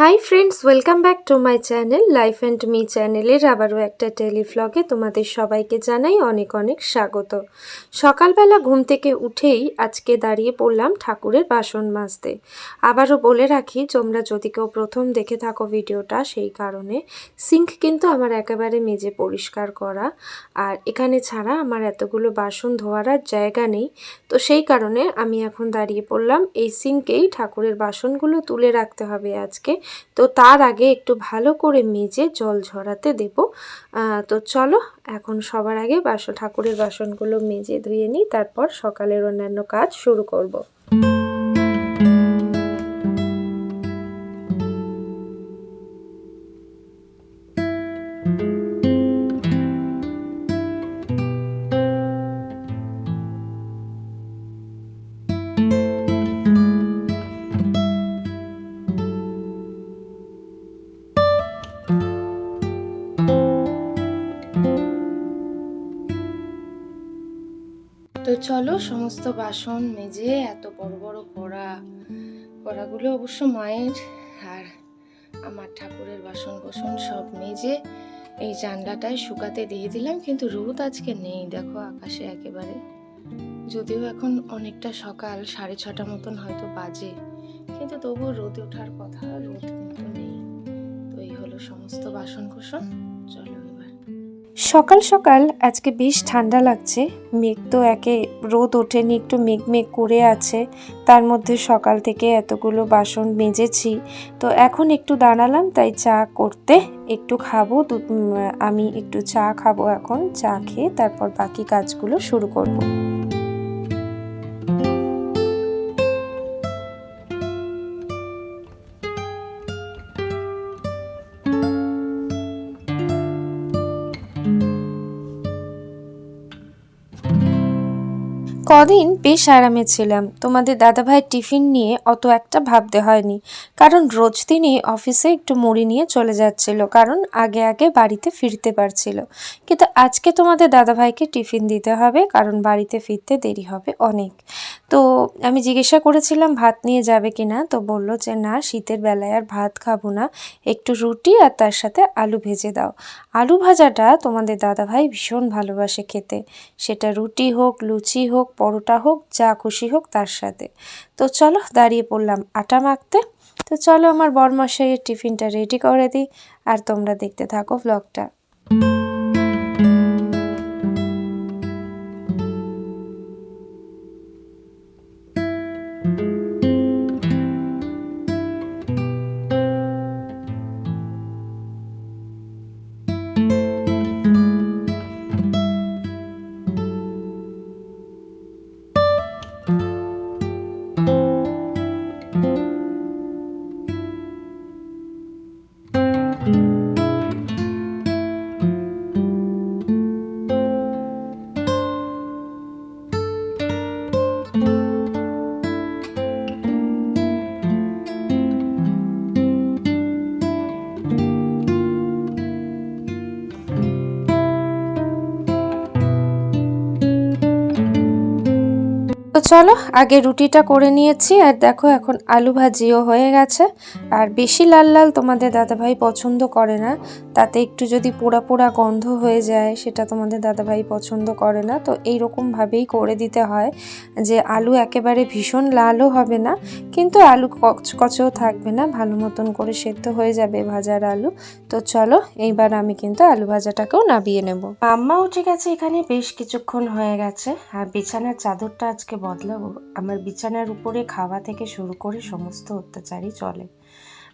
Hi friends welcome back to my channel life and me চ্যানেলের আবারও একটা টেলিফ্লগে তোমাদের সবাইকে জানাই অনেক অনেক স্বাগত। সকালবেলা ঘুম থেকে উঠেই আজকে দাঁড়িয়ে পড়লাম ঠাকুরের বাসন মাজতে। আবারও বলে রাখি, তোমরা যদি কেউ প্রথম দেখে থাকো ভিডিওটা, সেই কারণে সিঙ্ক কিন্তু আমার একেবারে মেজে পরিষ্কার করা। আর এখানে ছাড়া আমার এতগুলো বাসন ধোয়ার জায়গা নেই। তো সেই কারণে আমি এখন দাঁড়িয়ে পড়লাম, এই সিঙ্কেই ঠাকুরের বাসনগুলো তুলে রাখতে হবে আজকে। তো তার আগে একটু ভালো করে মেজে জল ঝরাতে দেব তো চলো, এখন সবার আগে বাসন ঠাকুরের বাসনগুলো মেজে ধুয়ে নিই, তারপর সকালের অন্যান্য কাজ শুরু করব। চলো, সমস্ত বাসন মেজে এত বড় বড় কড়া, কড়াগুলো অবশ্য মায়ের, আর আমার ঠাকুরের বাসন কোসন সব মেজে এই জানলাটায় শুকাতে দিয়ে দিলাম, কিন্তু রোদ আজকে নেই, দেখো আকাশে একেবারে। যদিও এখন অনেকটা সকাল, সাড়ে ছটা মতন হয়তো বাজে, কিন্তু তবুও রোদে ওঠার কথা রোদ কিন্তু নেই। তো এই হলো সমস্ত বাসন কোসন চলো। সকাল সকাল আজকে বেশ ঠান্ডা লাগছে। মেঘ তো একে রোদ ওঠেনি, একটু মেঘ মেঘ করে আছে। তার মধ্যে সকাল থেকে এতগুলো বাসন মেজেছি। তো এখন একটু দাঁড়ালাম, তাই চা করতে একটু খাব। আমি একটু চা খাব এখন, চা খেয়ে তারপর বাকি কাজগুলো শুরু করব। কদিন বেশ আরামে ছিলাম। তোমাদের দাদাভাইয়ের টিফিন নিয়ে অত একটা ভাবতে হয়নি। কারণ রোজ দিনই অফিসে একটু মুড়ি নিয়ে চলে যাচ্ছিল, কারণ আগে আগে বাড়িতে ফিরতে পারছিল। কিন্তু আজকে তোমাদের দাদাভাইকে টিফিন দিতে হবে, কারণ বাড়িতে ফিরতে দেরি হবে অনেক। তো আমি জিজ্ঞাসা করেছিলাম, ভাত নিয়ে যাবে কি না? তো বলল যে, না, শীতের বেলায় আর ভাত খাব না। একটু রুটি আর তার সাথে আলু ভেজে দাও। আলু ভাজাটা তোমাদের দাদাভাই ভীষণ ভালোবাসে খেতে। সেটা রুটি হোক, লুচি হোক পরোটা হোক, যা খুশি হোক তার সাথে। তো চলো দাঁড়িয়ে পড়লাম আটা মাখতে। তো চলো আমার বরমশাইয়ের টিফিনটা রেডি করে দিই। আর তোমরা দেখতে থাকো ভ্লগটা চলো, আগে রুটিটা করে নিয়েছি আর দেখো এখন আলু ভাজিও হয়ে গেছে। আর বেশি লাল লাল তোমাদের দাদাভাই পছন্দ করে না, তাতে একটু যদি পোড়া পোড়া গন্ধ হয়ে যায় সেটা তোমাদের দাদাভাই পছন্দ করে না। তো এই ভাবেই করে দিতে হয় যে আলু একেবারে ভীষণ লালও হবে না, কিন্তু আলু কচকচেও থাকবে না, ভালো মতন করে সেদ্ধ হয়ে যাবে ভাজার আলু। তো চলো, এইবার আমি কিন্তু আলু ভাজাটাকেও নাবিয়ে নেব। আম্মা উঠে গেছে এখানে, বেশ কিছুক্ষণ হয়ে গেছে, আর বিছানার চাদরটা আজকে বদলাবো আমার বিছানার উপরে খাওয়া থেকে শুরু করে সমস্ত অত্যাচারই চলে।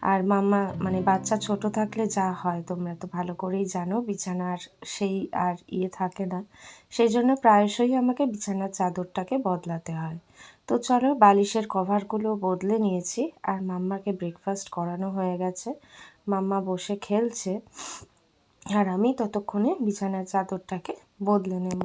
আর মাম্মা মানে বাচ্চা ছোট থাকলে যা হয় তোমরা তো ভালো করেই জানো, বিছানার সেই আর ইয়ে থাকে না। সেই জন্য প্রায়শই আমাকে বিছানার চাদরটাকে বদলাতে হয়। তো চলো বালিশের কভারগুলো বদলে নিয়েছি আর মাম্মাকে ব্রেকফাস্ট করানো হয়ে গেছে। মাম্মা বসে খেলছে আর আমি ততক্ষণে বিছানার চাদরটাকে বদলে নেব।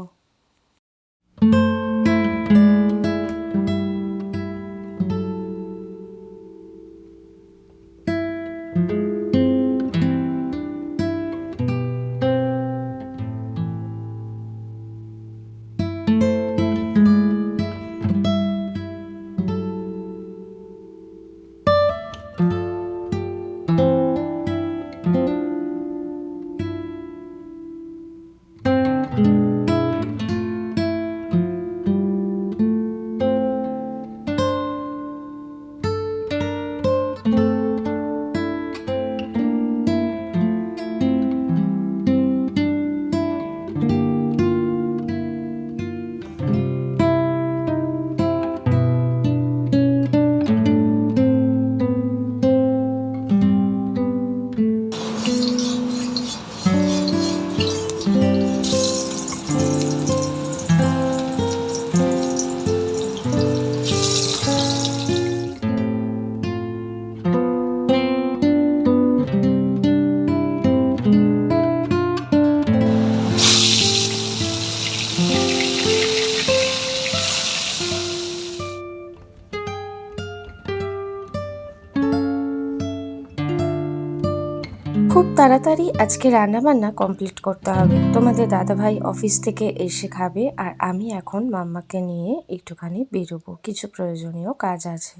খুব তাড়াতাড়ি আজকে রান্নাবান্না কমপ্লিট করতে হবে। তোমাদের দাদাভাই অফিস থেকে এসে খাবে আর আমি এখন মাম্মাকে নিয়ে একটুখানি বেরোবো। কিছু প্রয়োজনীয় কাজ আছে।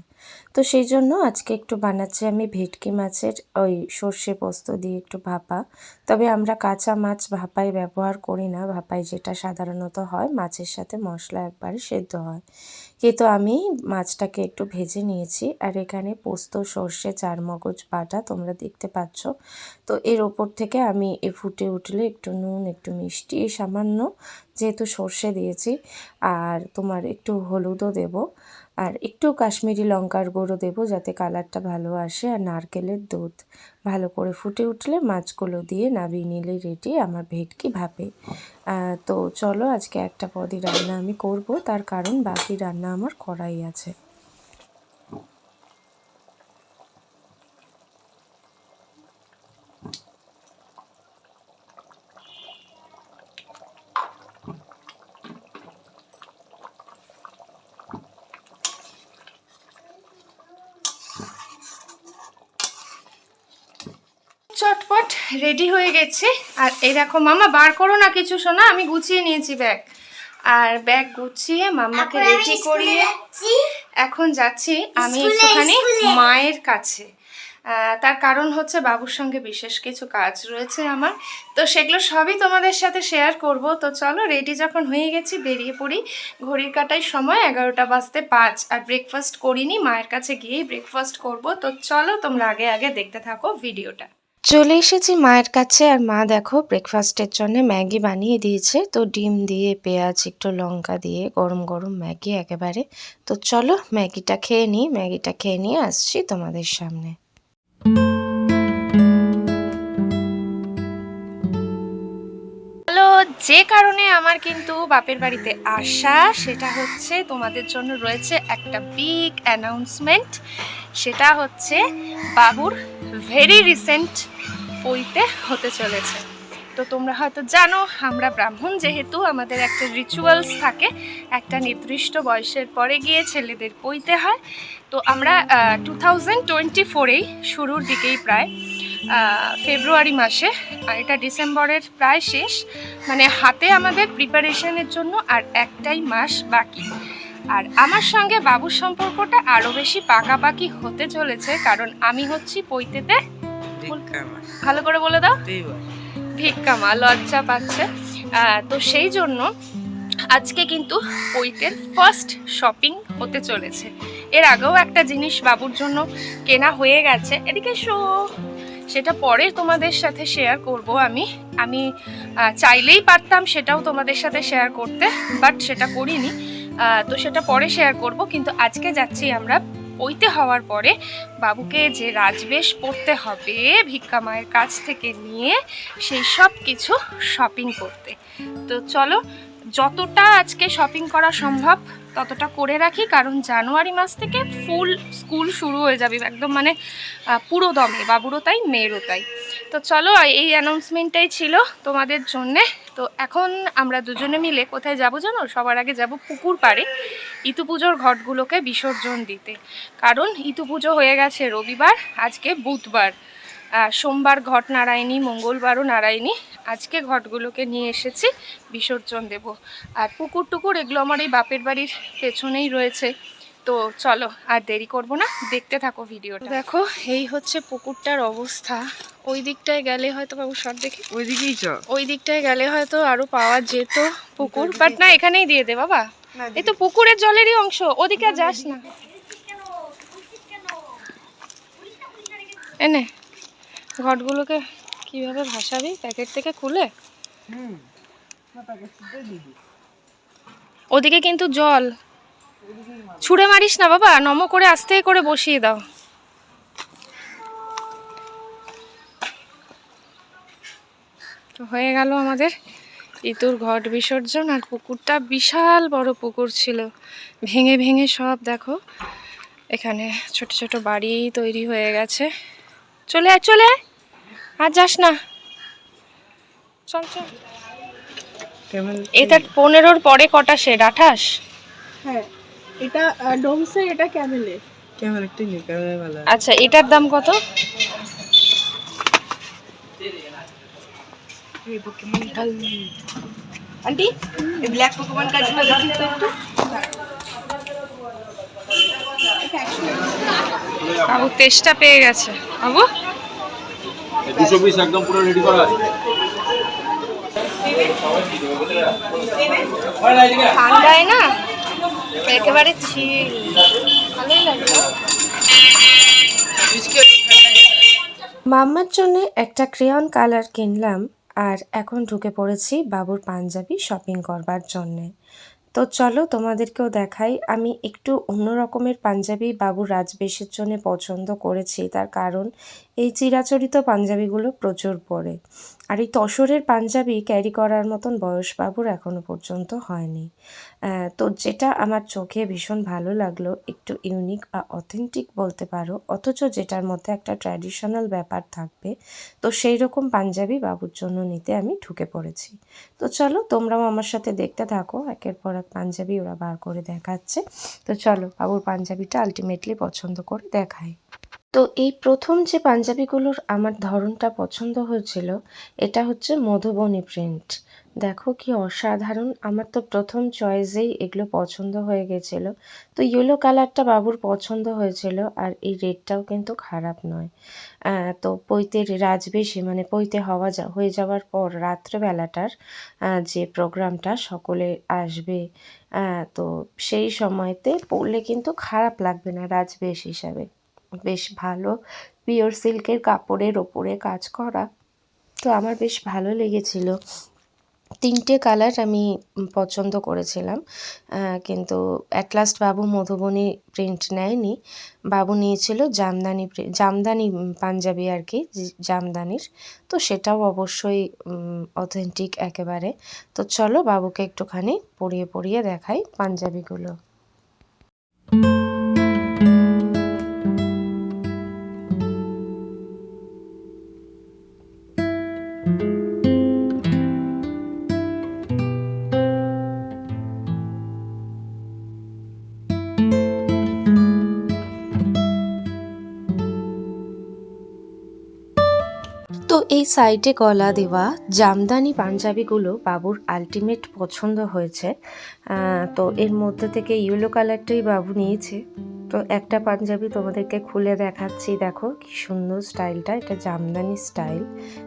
তো সেই জন্য আজকে একটু বানাচ্ছি আমি ভেটকি মাছের ওই সর্ষে পোস্ত দিয়ে একটু ভাপা। তবে আমরা কাঁচা মাছ ভাপায় ব্যবহার করি না। ভাপায় যেটা সাধারণত হয়, মাছের সাথে মশলা একবারে সেদ্ধ হয়। কিন্তু আমি মাছটাকে একটু ভেজে নিয়েছি। আর এখানে পোস্ত, সর্ষে চার মগজ বাটা তোমরা দেখতে পাচ্ছ। তো এর ওপর থেকে আমি এ ফুটে উঠলে একটু নুন, একটু মিষ্টি, সামান্য যেহেতু সর্ষে দিয়েছি, আর তোমার একটু হলুদও দেব, আর একটু কাশ্মীরি লঙ্কার গুঁড়ো দেবো যাতে কালারটা ভালো আসে, আর নারকেলের দুধ। ভালো করে ফুটে উঠলে মাছগুলো দিয়ে নাবিয়ে নিলে রেডি, আমার ভেটকি ভাপে। তো চলো আজকে একটা পদই রান্না আমি করব, তার কারণ বাকি রান্না আমার করাই আছে। রেডি হয়ে গেছে। আর এই দেখো মামা বার করো না কিছু শোনা আমি গুছিয়ে নিয়েছি ব্যাগ আর ব্যাগ গুছিয়ে মাম্মাকে রেডি করিয়ে এখন যাচ্ছি আমি একটুখানি মায়ের কাছে। তার কারণ হচ্ছে বাবুর সঙ্গে বিশেষ কিছু কাজ রয়েছে আমার। তো সেগুলো সবই তোমাদের সাথে শেয়ার করব। তো চলো রেডি যখন হয়ে গেছি বেরিয়ে পড়ি। ঘড়ির কাটাই সময় এগারোটা বাজতে পাঁচ। আর ব্রেকফাস্ট করিনি মায়ের কাছে গিয়েই ব্রেকফাস্ট করব। তো চলো তোমরা আগে আগে দেখতে থাকো ভিডিওটা চলে এসেছি মায়ের কাছে। আর মা দেখো ব্রেকফাস্টের জন্য ম্যাগি বানিয়ে দিয়েছে। তো ডিম দিয়ে, পেঁয়াজ, একটু লঙ্কা দিয়ে, গরম গরম ম্যাগি একেবারে। তো চলো ম্যাগিটা খেয়ে নিই, ম্যাগিটা খেয়ে নিয়ে আসছি তোমাদের সামনে। যে কারণে আমার কিন্তু বাপের বাড়িতে আসা, সেটা হচ্ছে তোমাদের জন্য রয়েছে একটা বিগ অ্যানাউন্সমেন্ট সেটা হচ্ছে বাবুর ভেরি রিসেন্ট পইতে হতে চলেছে। তো তোমরা হয়তো জানো, আমরা ব্রাহ্মণ যেহেতু, আমাদের একটা রিচুয়ালস থাকে। একটা নির্দিষ্ট বয়সের পরে গিয়ে ছেলেদের পইতে হয়। তো আমরা টু থাউজেন্ড টোয়েন্টি ফোরেই শুরুর দিকেই প্রায় ফেব্রুয়ারি মাসে, আর এটা ডিসেম্বরের প্রায় শেষ। মানে হাতে আমাদের প্রিপারেশনের জন্য আর একটাই মাস বাকি। আর আমার সঙ্গে বাবুর সম্পর্কটা আরও বেশি পাকাপাকি হতে চলেছে কারণ আমি হচ্ছি পৈতেতে। ভালো করে বলে দাও। ভিক্ষা মা লজ্জা পাচ্ছে। তো সেই জন্য আজকে কিন্তু পৈতের ফার্স্ট শপিং হতে চলেছে। এর আগেও একটা জিনিস বাবুর জন্য কেনা হয়ে গেছে। এদিকে শো সেটা পরে তোমাদের সাথে শেয়ার করব আমি। আমি চাইলেই পারতাম সেটাও তোমাদের সাথে শেয়ার করতে বাট সেটা করিনি। তো সেটা পরে শেয়ার করব, কিন্তু আজকে যাচ্ছি আমরা পইতে হওয়ার পরে। বাবুকে যে রাজবেশ পড়তে হবে, ভিক্ষা মায়ের কাছ থেকে নিয়ে সেই সব কিছু শপিং করতে। তো চলো, যতটা আজকে শপিং করা সম্ভব ততটা করে রাখি, কারণ জানুয়ারি মাস থেকে ফুল স্কুল শুরু হয়ে যাবে, একদম মানে পুরো দমে, বাবুরও তাই, মেয়েরও তাই। তো চলো এই অ্যানাউন্সমেন্টটাই ছিল তোমাদের জন্যে। তো এখন আমরা দুজনে মিলে কোথায় যাব জানো? সবার আগে যাব পুকুর পাড়ে ইতু পুজোর ঘটগুলোকে বিসর্জন দিতে। কারণ ইতু পুজো হয়ে গেছে রবিবার, আজকে বুধবার। সোমবার ঘট নারায়ণী মঙ্গলবারও নারায়ণী। আজকে ঘটগুলোকে নিয়ে এসেছি বিসর্জন দেব। আর পুকুর টুকুর এগুলো আমার এই বাপের বাড়ির পেছনেই রয়েছে। তো চলো আর দেরি করব না দেখতে থাকো ভিডিওটা। দেখো এই হচ্ছে পুকুরটার অবস্থা। ওই দিকটায় গেলে হয়তো বাবু শর্ট দেখি ওইদিকেই চ ওই দিকটায় গেলে হয়তো আরও পাওয়া যেত পুকুর বাট না এখানেই দিয়ে দে বাবা। এই তো পুকুরের জলেরই অংশ ওদিকে যাস না। এনে। ঘটগুলোকে কীভাবে ভাসাবি? প্যাকেট থেকে খুলে? ওদিকে কিন্তু জল। ছুঁড়ে মারিস না বাবা নম করে আস্তে করে বসিয়ে দাও। তো হয়ে গেল আমাদের ইতুর ঘট বিসর্জন আর পুকুরটা বিশাল বড় পুকুর ছিল। ভেঙে ভেঙে সব দেখো এখানে ছোট ছোট বাড়ি তৈরি হয়ে গেছে। চলে আয় চলে আয়। আর যাস না। চল চল। এটা পনেরোর পরে কটা শেড আঠাশ? হ্যাঁ এটা ডোমসে এটা ক্যামেলে। আচ্ছা এটার দাম কত? আন্টি ব্ল্যাক পোকেমন পেয়ে গেছে। বাবু? দুশো পিস একদম পুরো রেডি করা আছে। ঠান্ডায় না একেবারে ভালোই মাম্মার জন্য একটা ক্রেয়ন কালার কিনলাম আর এখন ঢুকে পড়েছি বাবুর পাঞ্জাবি শপিং করবার জন্যে। তো চলো তোমাদেরকেও দেখাই। আমি একটু অন্য রকমের পাঞ্জাবি বাবু রাজবেশের জন্য পছন্দ করেছি। তার কারণ এই চিরাচরিত পাঞ্জাবিগুলো প্রচুর পরে। আর এই তসরের পাঞ্জাবি ক্যারি করার মতন বয়স বাবুর এখনও পর্যন্ত হয়নি। তো যেটা আমার চোখে ভীষণ ভালো লাগল, একটু ইউনিক বা অথেন্টিক বলতে পারো, অথচ যেটার মধ্যে একটা ট্র্যাডিশনাল ব্যাপার থাকবে, তো সেই রকম পাঞ্জাবি বাবুর জন্য নিতে আমি ঢুকে পড়েছি। তো চলো, তোমরাও আমার সাথে দেখতে থাকো, একের পর এক পাঞ্জাবি ওরা বার করে দেখাচ্ছে। তো চলো, বাবুর পাঞ্জাবিটা আলটিমেটলি পছন্দ করে দেখাই। তো এই প্রথম যে পাঞ্জাবিগুলোর আমার ধরনটা পছন্দ হয়েছিল, এটা হচ্ছে মধুবনী প্রিন্ট দেখো কি অসাধারণ। আমার তো প্রথম চয়েসেই এগুলো পছন্দ হয়ে গেছিল। তো ইয়েলো কালারটা বাবুর পছন্দ হয়েছিল আর এই রেডটাও কিন্তু খারাপ নয়। তো পৈতের রাজবেশে মানে পৈতে হওয়া যা, হয়ে যাওয়ার পর রাত্রেবেলাটার যে প্রোগ্রামটা সকলে আসবে তো সেই সময়তে পরলে কিন্তু খারাপ লাগবে না রাজবেশ হিসাবে। বেশ ভালো। পিওর সিল্কের কাপড়ের ওপরে কাজ করা। তো আমার বেশ ভালো লেগেছিল। তিনটে কালার আমি পছন্দ করেছিলাম। কিন্তু at last Babu Madhubani print নেয়নি। বাবু নিয়েছিল জামদানি জামদানি পাঞ্জাবি আর কি জামদানির। তো সেটাও অবশ্যই অথেন্টিক একেবারে। তো চলো বাবুকে একটুখানি পরিয়ে পরিয়ে দেখাই পাঞ্জাবিগুলো। সাইডে গলা দেওয়া জামদানি পাঞ্জাবিগুলো বাবুর আলটিমেট পছন্দ হয়েছে। তো এর মধ্যে থেকে ইয়েলো কালারটাই বাবু নিয়েছে। তো একটা পাঞ্জাবি তোমাদেরকে খুলে দেখাচ্ছি। দেখো কি সুন্দর স্টাইলটা, এটা জামদানি স্টাইল।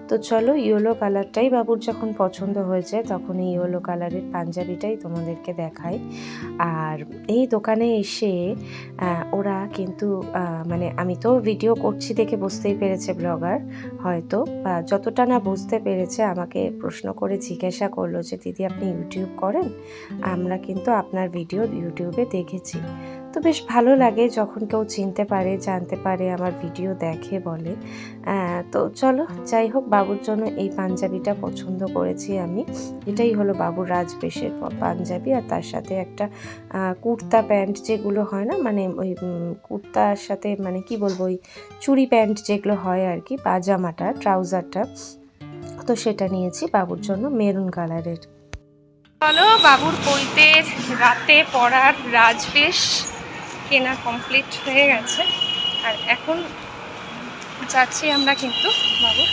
তো চলো ইয়েলো কালারটাই বাবুর যখন পছন্দ হয়েছে, তখন এই ইয়েলো কালারের পাঞ্জাবিটাই তোমাদেরকে দেখাই। আর এই দোকানে এসে ওরা কিন্তু মানে আমি তো ভিডিও করছি দেখে বুঝতেই পেরেছে ব্লগার হয়তো, বা যতটা না বুঝতে পেরেছে আমাকে প্রশ্ন করে জিজ্ঞাসা করল যে, দিদি আপনি ইউটিউব করেন? আমরা কিন্তু আপনার ভিডিও ইউটিউবে দেখেছি। তো বেশ ভালো লাগে যখন কেউ চিনতে পারে, জানতে পারে, আমার ভিডিও দেখে বলে। তো চলো, যাই হোক, বাবুর জন্য এই পাঞ্জাবিটা পছন্দ করেছি আমি। এটাই হলো বাবুর রাজবেশের পাঞ্জাবি। আর তার সাথে একটা কুর্তা প্যান্ট যেগুলো হয় না মানে ওই কুর্তার সাথে মানে কি বলব, ওই চুড়ি প্যান্ট যেগুলো হয় আর কি, পাজামাটা, ট্রাউজারটা, তো সেটা নিয়েছি বাবুর জন্য মেরুন কালারের। চলো, বাবুর বইতের রাতে পড়ার রাজবেশ। কেনা কমপ্লিট হয়ে গেছে। আর এখন যাচ্ছি আমরা কিন্তু বাবুর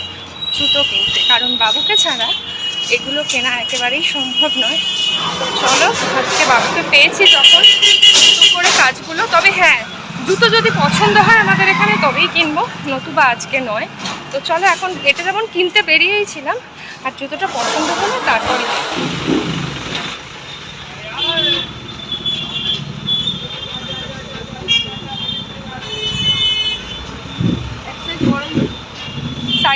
জুতো কিনতে। কারণ বাবুকে ছাড়া এগুলো কেনা একেবারেই সম্ভব নয়। চলো, আজকে বাবুকে পেয়েছি যখন করে কাজগুলো। তবে হ্যাঁ জুতো যদি পছন্দ হয় আমাদের এখানে, তবেই কিনবো। নতুবা আজকে নয়। তো চলো, এখন এটা যেমন কিনতে বেরিয়েই ছিলাম, আর জুতোটা পছন্দ হলো, তারপরে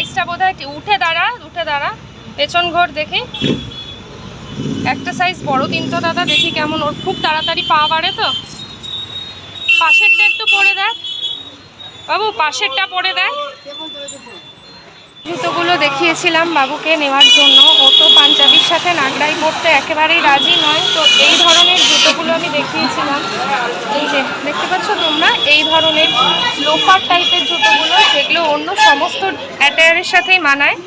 সাইজটা বোধ হয় উঠে দাঁড়া উঠে দাঁড়া। পেছন ঘর দেখে। একটা সাইজ বড় দিন তো দাদা, দেখি কেমন। ওর খুব তাড়াতাড়ি পা বাড়ে তো। পাশেরটা একটু পরে দেখ। বাবু, পাশেরটা পরে দেয় জুতোগুলো দেখিয়েছিলাম বাবুকে নেওয়ার জন্য। ও তো পাঞ্জাবির সাথে নাগরাই পরতে একেবারেই রাজি নয়। তো এই ধরনের জুতোগুলো আমি দেখিয়েছিলাম। এই যে, দেখতে পাচ্ছ তোমরা? এই ধরনের লোফার টাইপের জুতোগুলো, যেগুলো অন্য সমস্ত অ্যাটায়ারের সাথেই মানায়।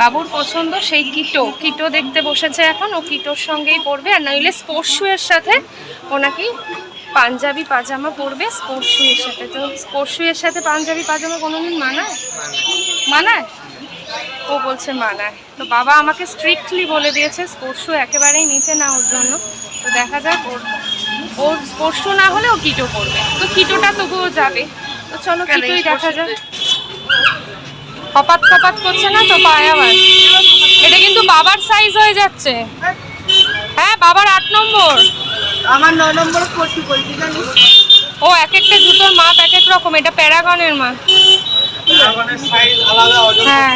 বাবুর পছন্দ সেই কিটো। কিটো দেখতে বসেছে এখন। ও কিটোর সঙ্গেই পরবে। আর নইলে স্পোর্টস শুয়ের সাথে ও নাকি পাঞ্জাবি পাজামা পরবে স্পোর্টস শুয়ের সাথে। তো স্পোর্টস শুয়ের সাথে পাঞ্জাবি পাজামা কোনোদিন মানায়? মানায়? ও বলছে মানায়। তো বাবা আমাকে স্ট্রিক্টলি বলে দিয়েছে স্পোর্টস শু একেবারেই নিতে না ওর জন্য। তো দেখা যাক ওর ওর স্পোর্টস শু না হলে ও কিটো করবে তো কিটোটা তবুও যাবে। তো চলো কিটোই দেখা যাক। কপাত কপাত করছে না তো পায়ে আবার? এটা কিন্তু বাবার সাইজ হয়ে যাচ্ছে। হ্যাঁ বাবার আট নম্বর। আমার ন নম্বর পড়ছি বলছি জানিস? ও এক একটা জুতোর মাপ এক এক রকম এটা প্যারাগনের মাপ। হ্যাঁ।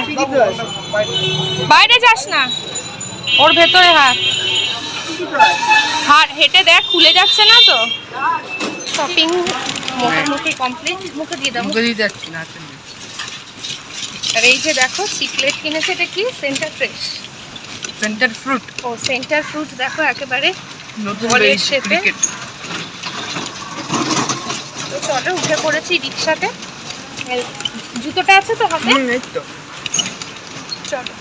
বাইরে। যাস না। ওর ভেতরে হাত। হাত হেঁটে দেখ খুলে যাচ্ছে না তো। শপিং মোটামুটি কমপ্লিট মুখে দিয়ে দেবো মুখে দিয়ে যাচ্ছি না। আর এই যে দেখো সিক্রেট কিনেছে এটা কি? সেন্টার ফ্রেশ সেন্টার ফ্রুট ও সেন্টার ফ্রুট দেখো একেবারে। বলের বেরিয়েছে, তো চলো উঠে পড়েছি রিক্সাতে জুতোটা আছে তো হাতে। চলো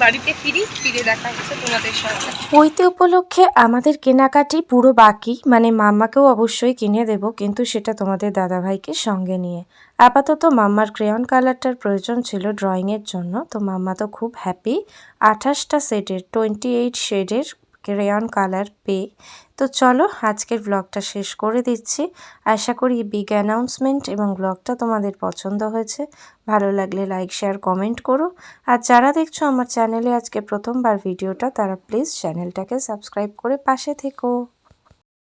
বাড়িতে ফিরি ফিরে দেখা হচ্ছে তোমাদের সাথে পৈতে উপলক্ষে আমাদের কেনাকাটি পুরো বাকি মানে মাম্মাকেও অবশ্যই কিনে দেব কিন্তু সেটা তোমাদের দাদাভাইকে সঙ্গে নিয়ে। আপাতত মাম্মার ক্রেয়ন কালারটার প্রয়োজন ছিল ড্রয়িংয়ের জন্য তো মাম্মা তো খুব হ্যাপি আঠাশটা সেটের টোয়েন্টি এইট শেডের ক্রেয়ন কালার পেয়ে তো চলো আজকের ব্লগটা শেষ করে দিচ্ছি। আশা করি বিগ অ্যানাউন্সমেন্ট এবং ব্লগটা তোমাদের পছন্দ হয়েছে। ভালো লাগলে লাইক শেয়ার কমেন্ট করো। আর যারা দেখছ আমার চ্যানেলে আজকে প্রথমবার ভিডিওটা, তারা প্লিজ চ্যানেলটাকে সাবস্ক্রাইব করে পাশে থেকো।